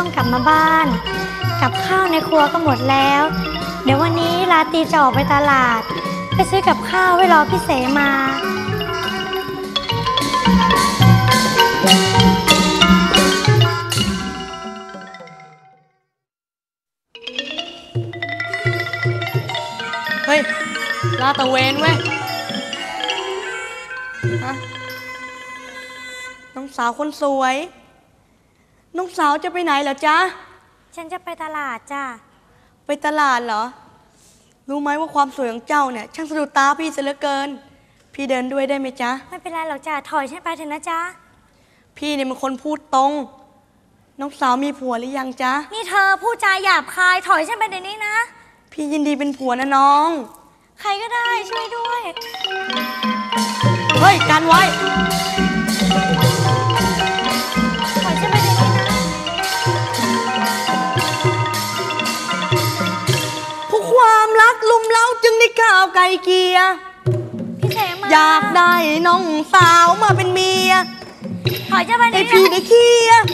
ต้องกลับมาบ้าน กับข้าวในครัวก็หมดแล้ว เดี๋ยววันนี้ลาตีจะออกไปตลาด ไปซื้อกับข้าวไว้รอพี่เสมา เฮ้ย ลาดตระเวนเว้ยฮะน้องสาวคนสวย น้องสาวจะไปไหนเหรอจ๊ะ ฉันจะไปตลาดจ้ะ ไปตลาดเหรอ รู้ไหมว่าความสวยของเจ้าเนี่ย ช่างสะดุดตาพี่เสียเหลือเกิน พี่เดินด้วยได้ไหมจ๊ะ ไม่เป็นไรหรอกจ้ะ ถอยฉันไปเถอะนะจ๊ะพี่เนี่ยเป็นคนพูดตรง น้องสาวมีผัวหรือยังจ๊ะ นี่เธอพูดจาหยาบคาย ถอยฉันไปเดี๋ยวนี้นะ พี่ยินดีเป็นผัวนะน้อง ใครก็ได้ช่วยด้วย เฮ้ย กันไว้ ได้ก้าวไกลเกลียพี่เสมาอยากได้น้องสาวมาเป็นเมียถอยฉันไปเดี๋ให้ยวนี้พี่นะได้เคลียร์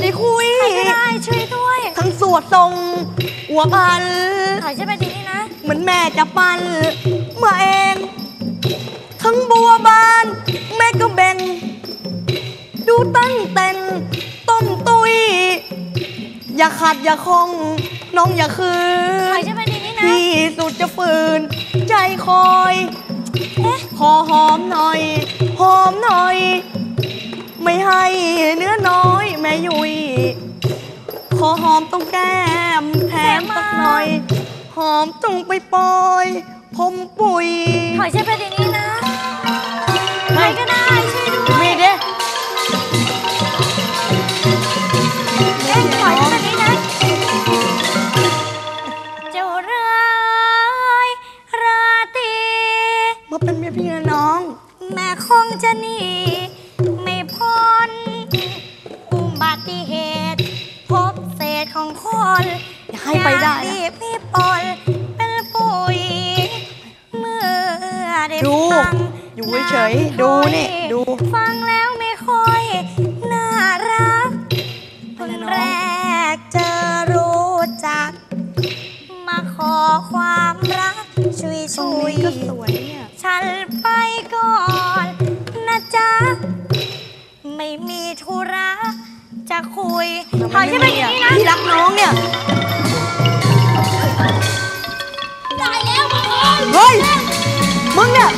ได้คุย ใครก็ได้ช่วยด้วย ทั้งสวดทรงหัวพันถอยฉันไปเดี๋ยวนี้นะ เหมือนแม่จะปันมาเอง ทั้งบัวบาน แม่ก็เบ่ง ดูตั้งเต้นต้มตุย อย่าขัดอย่าคง น้องอย่าคืถอยนฉันไปเดี๋ยวนี้นะ พี่สุดจะฝืน ใจคอยเอ๊ะขอหอมหน่อย หอมหน่อย ไม่ให้เนื้อน้อยแม่ยุย ขอหอมตรงแก้มแถมสักหน่อย หอมตรงไปปลอยผมปุยถอยฉันไปเดี๋ยวนี้นะ ใครก็ได้ช่ นเมียพี่นะน้อง แม่คงจะหนีไม่พ้นอุบัติเหตุ พบเศษของคนอย่าให้ไปได้นะยากรีบพี่ปนเป็นปุ๋ยเมื่อได้ดูฟังอยู่เฉยๆดูนี่ดู ฟังแล้วไม่ค่อย น่ารักอะคนไรน้องแรกเจอรู้จัก มาขอความรักช่วยตรงช่วยนี้ก็สวย เนี่ยฉันไปก่อนนะจ๊ะ ไม่มีธุระจะคุยถอยฉันไปอย่างนี้นะพี่รักน้องเนี่ย ตายแล้วมึงเฮ้ย มึงเนี่ย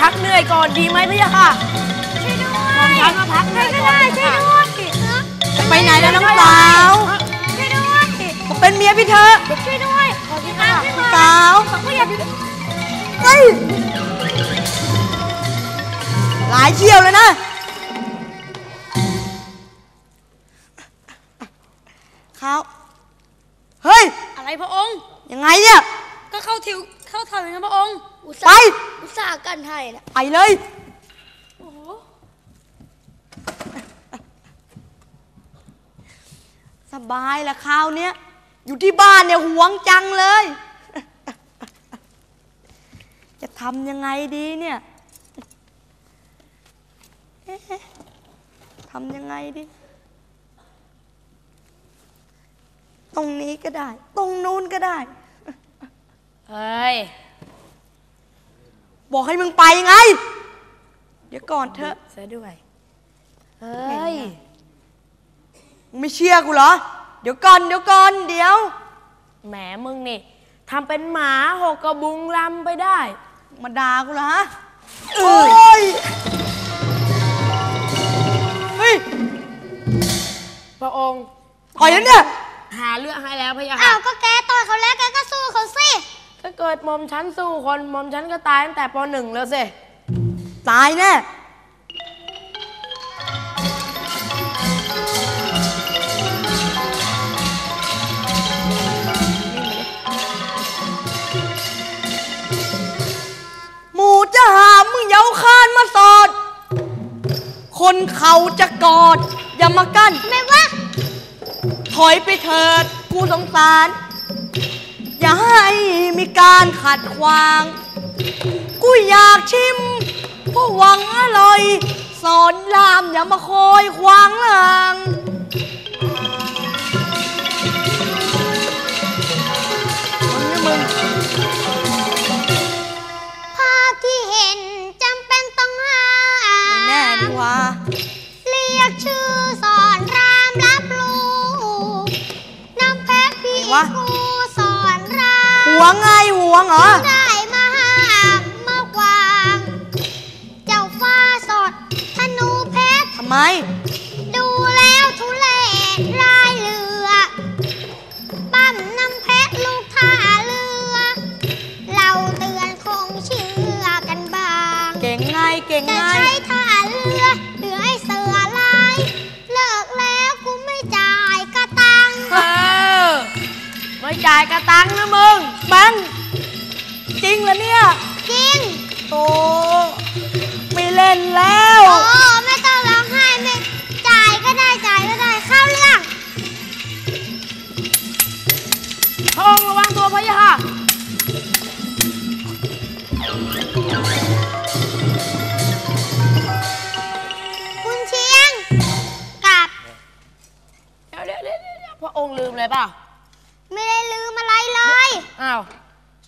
พักเหนื่อยก่อนดีไหมพี่ค่ะช่วยด้วยมองฉันมาพักใครก็ได้ช่วยด้วยจะไปไหนแล้วน้องสาวช่วยด้วยมา เป็นเมียพี่เธอะช่วยด้วยขอที่รักขึ้นมาสาวผมก็อยากเฮ้ยหลายเที่ยวเลยนะ เขาเฮ้ย อะไรพระองค์ ยังไงเนี่ย ก็เข้าทิวเข้าแถวนะพระองค์ อุตไปส่าห์อุตส่าห์กันให้นะไปเลยสบายละคราวเนี้ย อยู่ที่บ้านเนี่ยหวงจังเลย จะทำยังไงดีเนี่ยเอ๊ะทำยังไงดี ตรงนี้ก็ได้ ตรงนู้นก็ได้ เฮ้ย บอกให้มึงไปไง เดี๋ยวก่อนเถอะเสียด้วย เฮ้ยมึงไม่เชื่อกูเหรอ เดี๋ยวก่อนเดี๋ยวก่อนเดี๋ยว แหมมึงนี่ทำเป็นหมาหกกระบุงลำไปได้ มาด่ากูเหรอฮะโอ้ยเฮ้ยพระองค์ต่อยแล้วเนี่ยหาเรื่องให้แล้วพะยะอ้าค่ะวก็แกต่อยเขาแล้วแกก็สู้เขาสิ ถ้าเกิดหมอมฉันสู้คนหมอมฉันก็ตายตั้งแต่ปหนึ่งแล้วสิตายแน่ จะหามึงเยาคานมาสอด คนเขาจะกอด อย่ามากั้น ไม่ว่า ถอยไปเถิดกูสงสาร อย่าให้มีการขัดขวาง กูอยากชิมเพราะหวังอร่อย สอนรามอย่ามาคอยขวางหลัง ง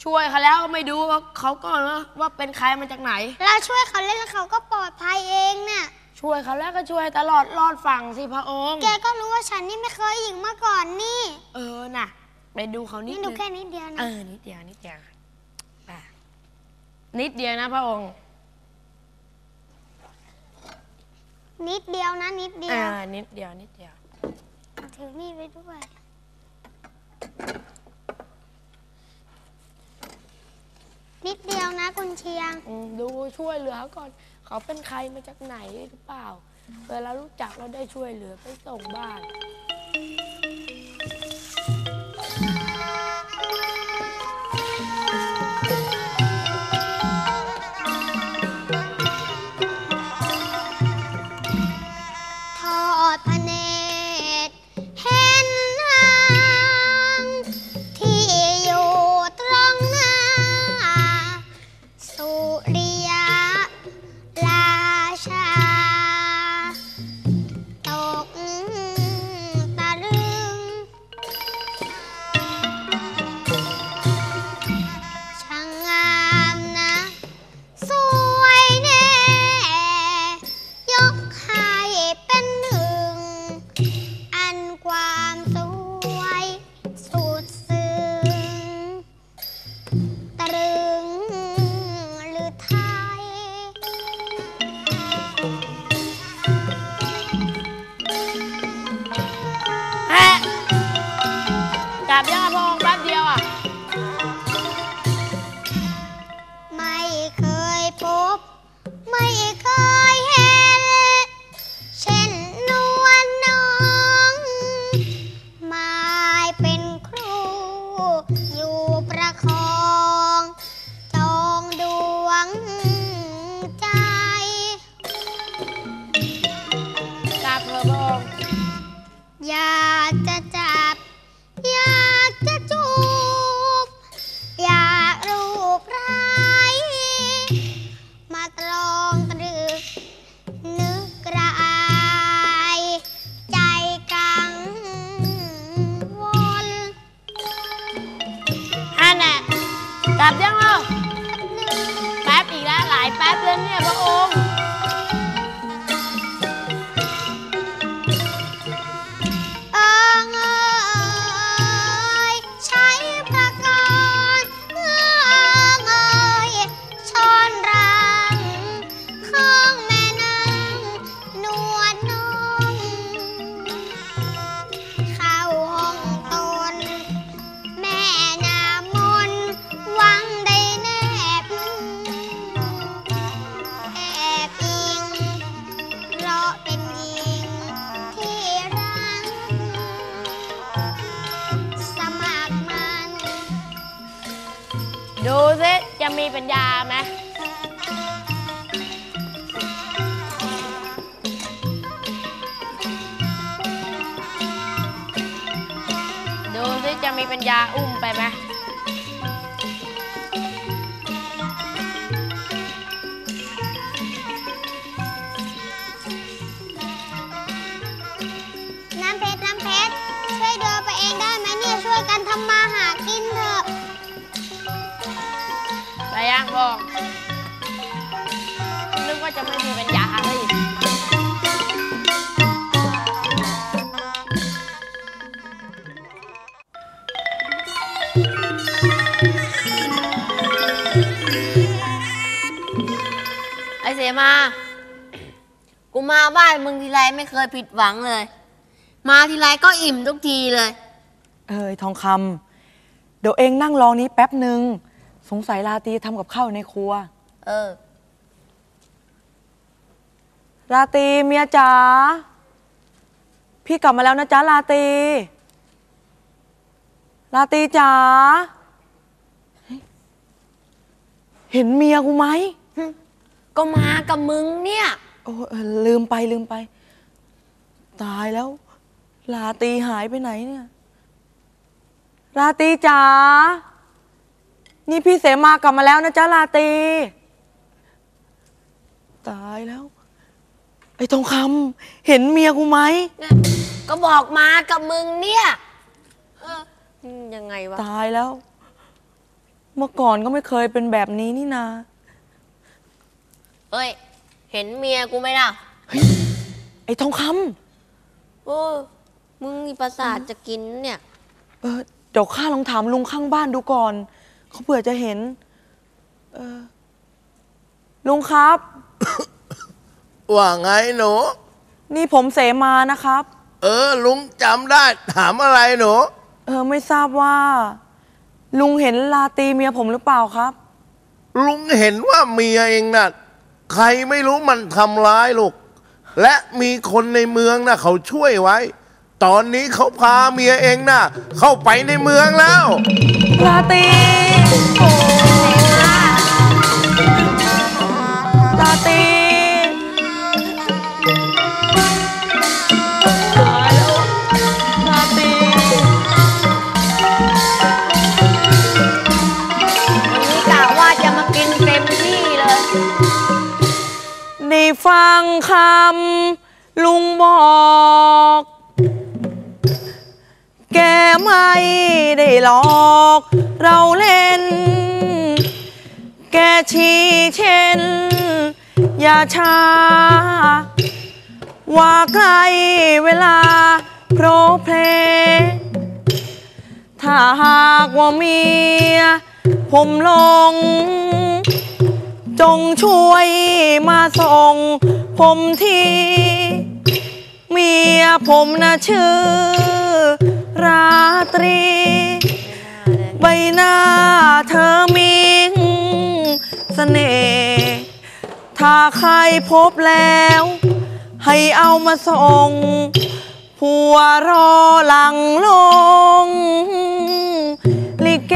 ช่วยเขาแล้วก็ไม่ดูเขาก่อนว่าว่าเป็นใครมาจากไหน เราช่วยเขาเล่นแล้วเขาก็ปลอดภัยเองเนี่ยช่วยเขาแล้วก็ช่วยตลอดรอดฝั่งสิพระองค์ แกก็รู้ว่าฉันนี่ไม่เคยหญิงมาก่อนนี่เออน่ะ ไปดูเขานิดนี่นึดูงแค่นิดเดียวเอนะอนิดเดียวนิดเดียวอะนิดเดียวนะพระองค์นิดเดียวนะ นิดเดียอ่าวนิดเดียวนิดเดียว ถือมีดไว้ด้วย นิดเดียวนะคุณ เชียง อืมดูช่วยเหลือเขาก่อน เขาเป็นใครมาจากไหนหรือเปล่าเวลารู้จักเราได้ช่วยเหลือไปส่งบ้าน ดูสิจะมีปัญญาไหมดูสิจะมีปัญญาอุ้มไปไหม กนึกว่าจะไม่มีปัญญาเลยไอเสมา กูมาบ้านมึงทีไรไม่เคยผิดหวังเลย มาทีไรก็อิ่มทุกทีเลย เอ้ยทองคำเดี๋ยวเองนั่งรอนี้แป๊บหนึ่ง สงสัยลาตรีทำกับข้าวในครัว เออลาตรีเมียจ๋าพี่กลับมาแล้วนะจ๊ะลาตรีลาตรีจ๋าเฮ้ยเห็นเมียกูไหมก็มากับมึงเนี่ย โอ้เออลืมไปลืมไป ตายแล้วลาตรีหายไปไหนเนี่ยลาตรีจ๋า นี่พี่เสมากลับมาแล้วนะจ๊ะลาตรีตายแล้ว ไอ้ทองคำเห็นเมียกูไหมก็บอกมากับมึงเนี่ยเออยังไงวะ ตายแล้ว เมื่อก่อนก็ไม่เคยเป็นแบบนี้นี่นา เอ้ย เห็นเมียกูไหมล่ะไอ้ทองคโอ้มึงมีประสาทจะกินเนี่ยำเออเดี๋ยวข้าลองถามลุงข้างบ้านดูก่อน เขาเผื่อจะเห็น เออ ลุงครับ ว่าไงหนู นี่ผมเสมานะครับ เออ ลุงจำได้ ถามอะไรหนู เออ ไม่ทราบว่า ลุงเห็นลาตรีเมียผมหรือเปล่าครับ ลุงเห็นว่าเมียเองน่ะ ใครไม่รู้มันทำร้ายลูก และมีคนในเมืองน่ะ เขาช่วยไว้ ตอนนี้เขาพาเมียเองน่ะ เข้าไปในเมืองแล้ว ลาตรีโอ้ ลาตรีตายแล้วลาตรีวันนี้กะว่าจะมากินเต็มที่เลย ได้ฟังคำลุงบอก ไม่ได้หลอก เราเล่น แกชี้เช่น อย่าช้า ว่าใกล้เวลาโปรเพลงถ้าหากว่าเมีย ผมลง จงช่วยมาส่ง ผมทีเมียผมนะชื่อ ราตรี ใบหน้าเธอมิงเสน่ห์ถ้าใครพบแล้ว ให้เอามาส่งผัวรอหลังลง ลิเก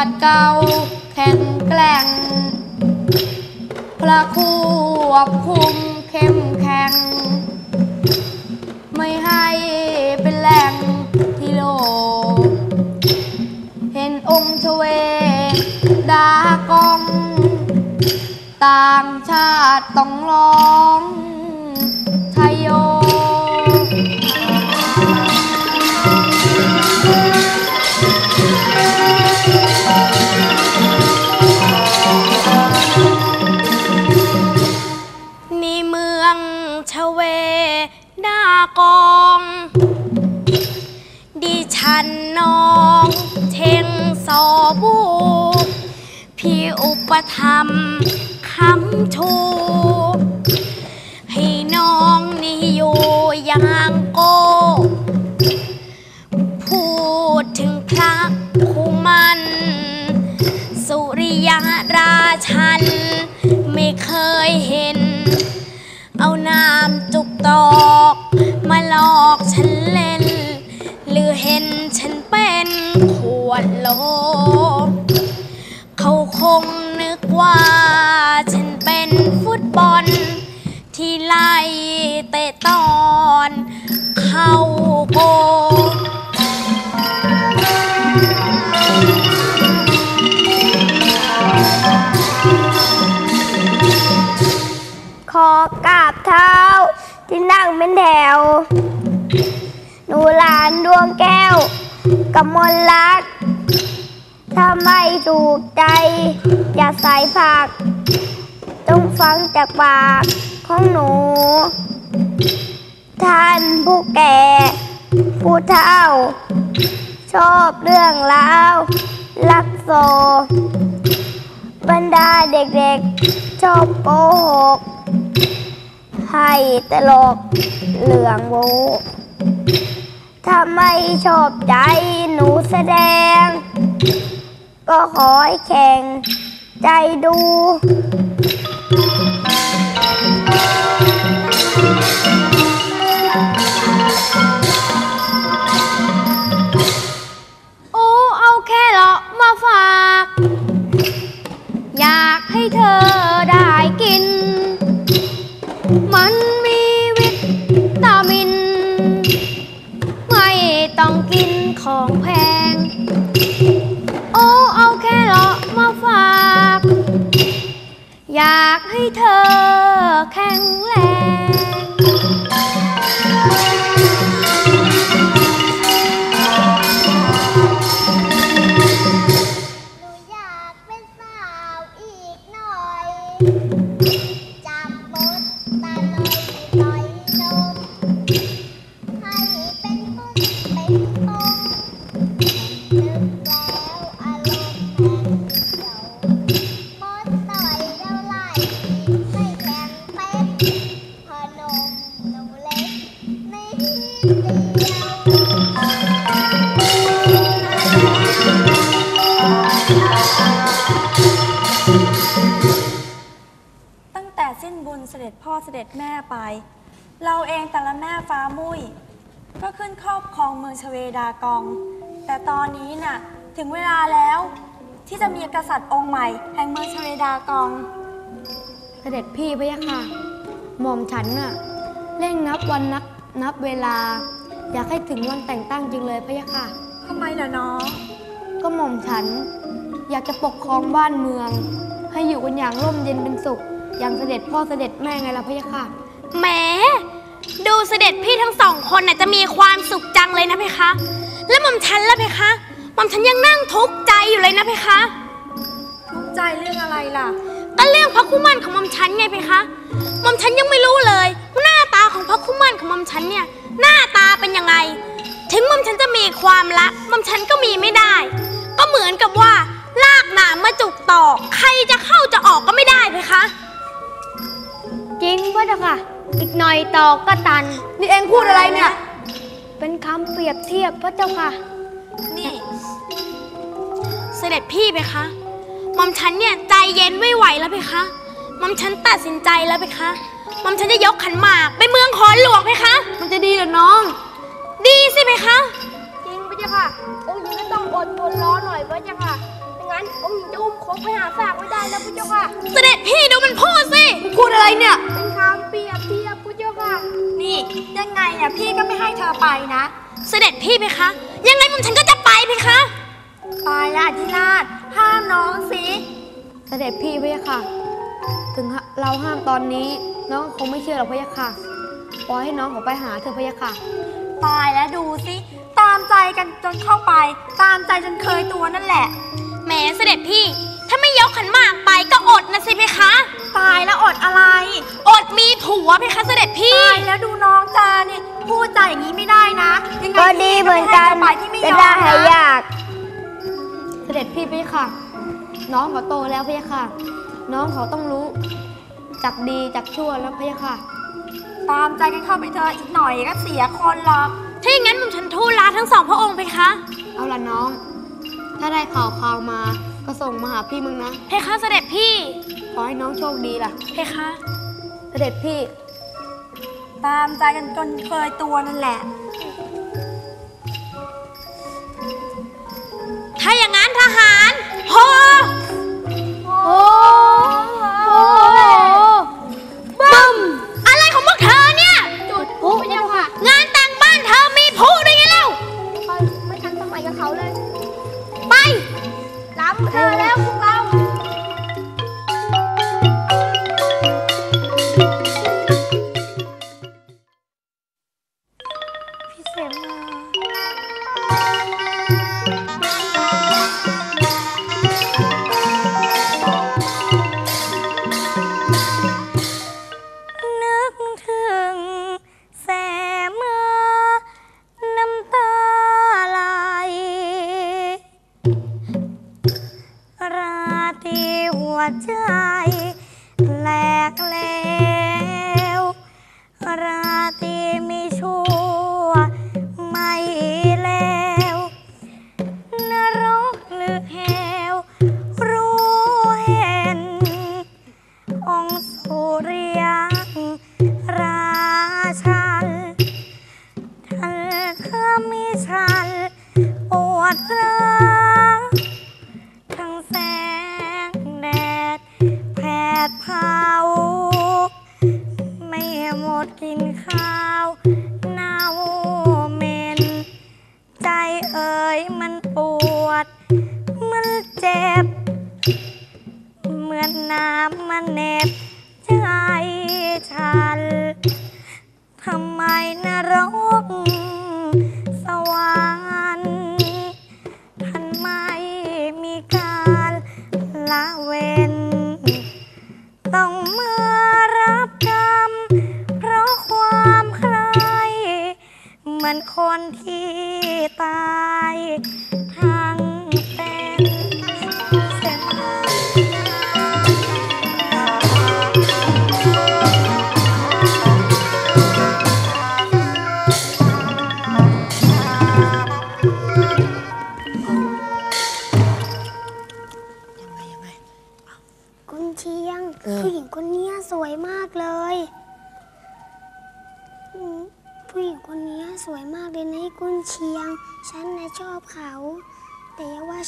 ขัดเกลาแข็งแกร่ง พระควบคุมเข้มแข็ง ไม่ให้เป็นแหล่งที่โลเห็นองค์ชเวดากอง ต่างชาติต้องร้อง อุปธรรมคำชูให้น้องนี่อยู่อย่างโก พูดถึงพระคุมัน สุริยราชัน ไม่เคยเห็น เอาน้ำจุกตอก มาหลอกฉันเล่น หรือเห็นฉันเป็นขวดโลเขาคง ว่าฉันเป็นฟุตบอล ที่ไล่เตะตอนเข้าโกขอกราบเท้าที่นั่งเป็นแถว หนูหลานดวงแก้วกับมนรัก ถ้าไม่ถูกใจ อย่าใส่ผัก ต้องฟังจากปากของหนู ท่านผู้แก่ ผู้เฒ่า ชอบเรื่องราวลักโซ บรรดาเด็กๆ ชอบโกหก ให้ตลกเหลืองโวถ้าไม่ชอบใจหนูแสดง ก็ขอให้แข่งใจดูโอ้เอาแค่เลาะมาฝาก อยากให้เธอได้กิน มันมีวิตามิน ไม่ต้องกินของแพง อยากให้เธอแข็งแรง สด็จแม่ไป เราเองแต่ละแม่ฟ้ามุ้ยก็ขึ้นครอบครองเมืองชเวดากอง แต่ตอนนี้น่ะ ถึงเวลาแล้วที่จะมีกษัตริย์องค์ใหม่ แห่งเมืองชเวดากอง เสด็จพี่พะยะค่ะ หม่อมฉันน่ะเร่งนับวันนับนับเวลา อยากให้ถึงวันแต่งตั้งจริงเลยพะยะค่ะ ทำไมล่ะน้อง ก็หม่อมฉัน อยากจะปกครองบ้านเมือง ให้อยู่กันอย่างร่มเย็นเป็นสุขอ ย่างเสด็จพ่อเสด็จแม่ไงล่ะพะยะค่ะ แหมดูเสด็จพี่ทั้งสองคนน่ะจะมีความสุขจังเลยนะเพคะ แล้วหม่อมฉันล่ะเพคะหม่อมฉันยังนั่งทุกข์ใจอยู่เลยนะเพคะ ทุกข์ใจเรื่องอะไรล่ะ ก็เรื่องพระคุมันของหม่อมฉันไงเพคะหม่อมฉันยังไม่รู้เลยว่าหน้าตาของพระคุมันของหม่อมฉันเนี่ย หน้าตาเป็นยังไง ถึงหม่อมฉันจะมีความรักหม่อมฉันก็มีไม่ได้ ก็เหมือนกับว่าลากหนามมาจุกตอกใครจะเข้าจะออกก็ไม่ได้เพคะ จริงพระเจ้าค่ะ อีกหน่อยตอกก็ตัน นี่เองพูดอะไรเนี่ย เป็นคำเปรียบเทียบพระเจ้าค่ะ นี่ เสด็จพี่เพคะหม่อมฉันเนี่ยใจเย็นไม่ไหวแล้วเพคะหม่อมฉันตัดสินใจแล้วเพคะหม่อมฉันจะยกขันหมากไปเมืองขอนหลวงเพคะ มันจะดีเหรอน้อง ดีสิเพคะ จริงพระเจ้าค่ะ องค์หญิงก็ต้องอดทนรอหน่อยพระเจ้าค่ะ ไม่งั้นองค์หญิงจะอุ้มคงไปหาฝากไม่ได้แล้วพระเจ้าค่ะ เสด็จพี่ดูมันพูดสิ พูดอะไรเนี่ย เป็นคำเปรียบเทียบพระเจ้าค่ะ นี่ยังไงเนี่ยพี่ก็ไม่ให้เธอไปนะ เสด็จพี่เพคะ ยังไงหม่อมฉันก็จะไปเพคะ ไปละอธิราชห้ามน้องสิ เสด็จพี่พระยะค่ะ ถึงเราห้ามตอนนี้น้องคงไม่เชื่อหรอกพระยะค่ะ ปล่อยให้น้องเขาไปหาเธอะพระยะค่ะ ตายแล้วดูสิ ตามใจกันจนเข้าไป ตามใจจนเคยตัวนั่นแหละ แหมเสด็จพี่ ถ้าไม่ยกขันหมากไปก็อดนะสิเพคะ ตายแล้วอดอะไร อดมีผัวเพคะเสด็จพี่ ตายแล้วดูน้องจาเนี่ยพูดจาอย่างนี้ไม่ได้นะยังไงก็ดีเหมือนกันพี่ให้เธอไปที่ไม่ยจะอมได้ให้นะยาก เสด็จพี่พระยะค่ะ น้องเขาโตแล้วพระยะค่ะ น้องเขาต้องรู้จักดีจักชั่วแล้วพระยะค่ะ ตามใจกันเข้าไปเธอะอีกหน่อยก็เสียคนหรอก ถ้าอย่างนั้นหม่อมฉันทูลลาทั้งสองพระองค์เพคะ เอาล่ะน้อง ถ้าได้ข่าวข่าวมาก็ส่งมาหาพี่มึงนะ เพคะเสด็จพี่ ขอให้น้องโชคดีล่ะ เพคะ เสด็จพี่ ตามใจกันจนเคยตัวนั่นแหละ ถ้าอย่างนั้นทหารโฮโอ้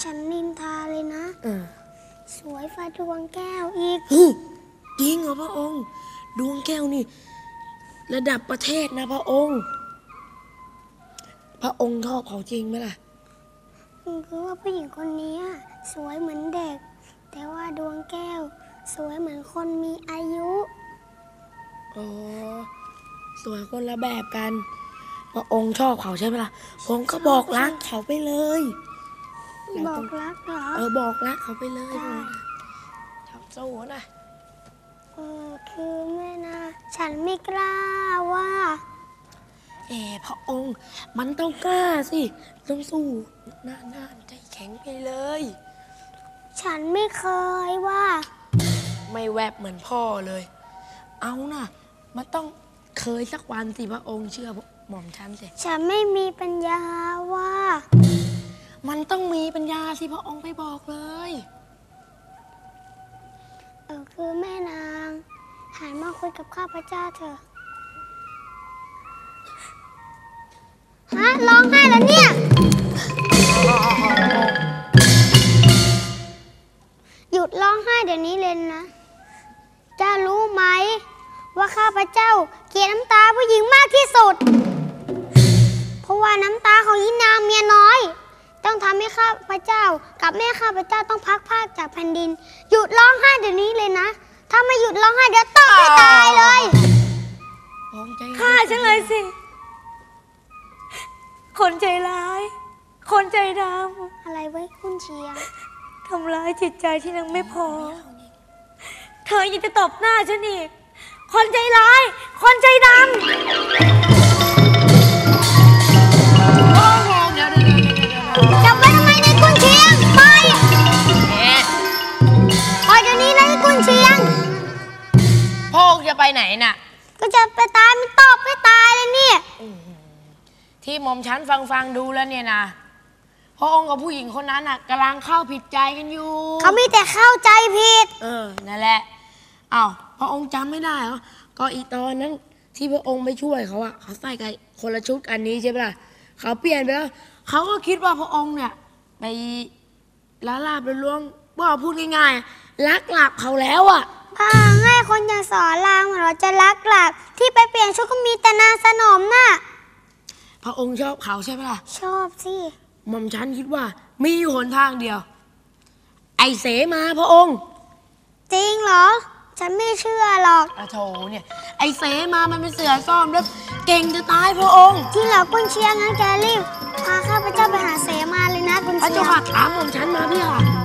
ฉันนินทาเลยนะสวยฟ้าดวงแก้วอีกจริงเหรอพระองค์ ดวงแก้วนี่ ระดับประเทศนะพระองค์ พระองค์ชอบเขาจริงไหมล่ะ คือว่าผู้หญิงคนเนี้ยสวยเหมือนเด็ก แต่ว่าดวงแก้ว สวยเหมือนคนมีอายุ อ๋อสวยคนละแบบกัน พระองค์ชอบเขาใช่ไหมล่ะพระองค์ก็บอกรักเขาไปเลย บอกรักเหรอ เออบอกรักเขาไปเลยได้ชอบสู้นะเออคือแม่นะ ฉันไม่กล้าว่าเอพระองค์มันต้องกล้าสิต้องสู้หน้าหน้าใจแข็งไปเลย ฉันไม่เคยว่า ไม่แวบเหมือนพ่อเลย เอานะมันต้องเคยสักวันสิพระองค์เชื่อหม่อมฉันสิ ฉันไม่มีปัญญาว่า มันต้องมีปัญญาสิพระองค์ไปบอกเลย เออคือแม่นางหันมาคุยกับข้าพเจ้าเถอะ ฮะร้องไห้แล้วเนี่ย หยุดร้องไห้เดี๋ยวนี้เลยนะเจ้ารู้ไหม ว่าข้าพเจ้าเกลียดน้ำตาผู้หญิงมากที่สุด เพราะว่าน้ำตาของยินางเมียน้อย ต้องทำให้ข้าพเจ้า กับแม่ข้าพเจ้าต้องพักภาคจากแผ่นดิน หยุดร้องไห้เดี๋ยวนี้เลยนะ ถ้าไม่หยุดร้องไห้เดี๋ยวตบให้ตายเลยพระองค์ใจฆ่าฉันเลยสิ คนใจร้าย คนใจดอะไรไว้คุณเชียงำทำร้ายจิตใจที่นังไม่พอ เธอยังจะตบหน้าฉันอีก คนใจร้าย คนใจดำ จะไปไหนน่ะ ก็จะไปตายมันตบให้ตายเลยเนี่ย ที่หม่อมฉันฟังฟังดูแล้วเนี่ยนะพระองค์กับผู้หญิงคนนั้นน่ะกำลังเข้าผิดใจกันอยู่เขามีแต่เข้าใจผิด เออนั่นแหละอ้าวพระองค์จำไม่ได้เหรอก็อีตอนนั้นที่พระองค์ไปช่วยเขาอะเขาใส่กันคนละชุดอันนี้ใช่ไหมล่ะเขาเปลี่ยนไปแล้วเขาก็คิดว่าพระองค์เนี่ยไปละลาบละล้วงว่าพูดง่ายๆลักหลับเขาแล้วอะ อ่าให้คนอย่างสอนรามเหมือนเราจะรักหลับที่ไปเปลี่ยนชุดก็มีแต่นางสนมน่ะ พระองค์ชอบเขาใช่ไหมล่ะชอบสิหม่อมฉันคิดว่า มีอยู่หนทางเดียว ไอเสมาพระองค์จริงเหรอ ฉันไม่เชื่อหรอกอะโถเนี่ย ไอเสมามันเป็นเสือซ่อมแล้วเก่งจะตายพระองค์ที่เหรอคุณเชียงงั้นแกรีบพาข้าพเจ้าไปหาเสมาเลยนะคุณพระเชียเจ้าง ค่ะตามหม่อมฉันมาพี่ค่ะ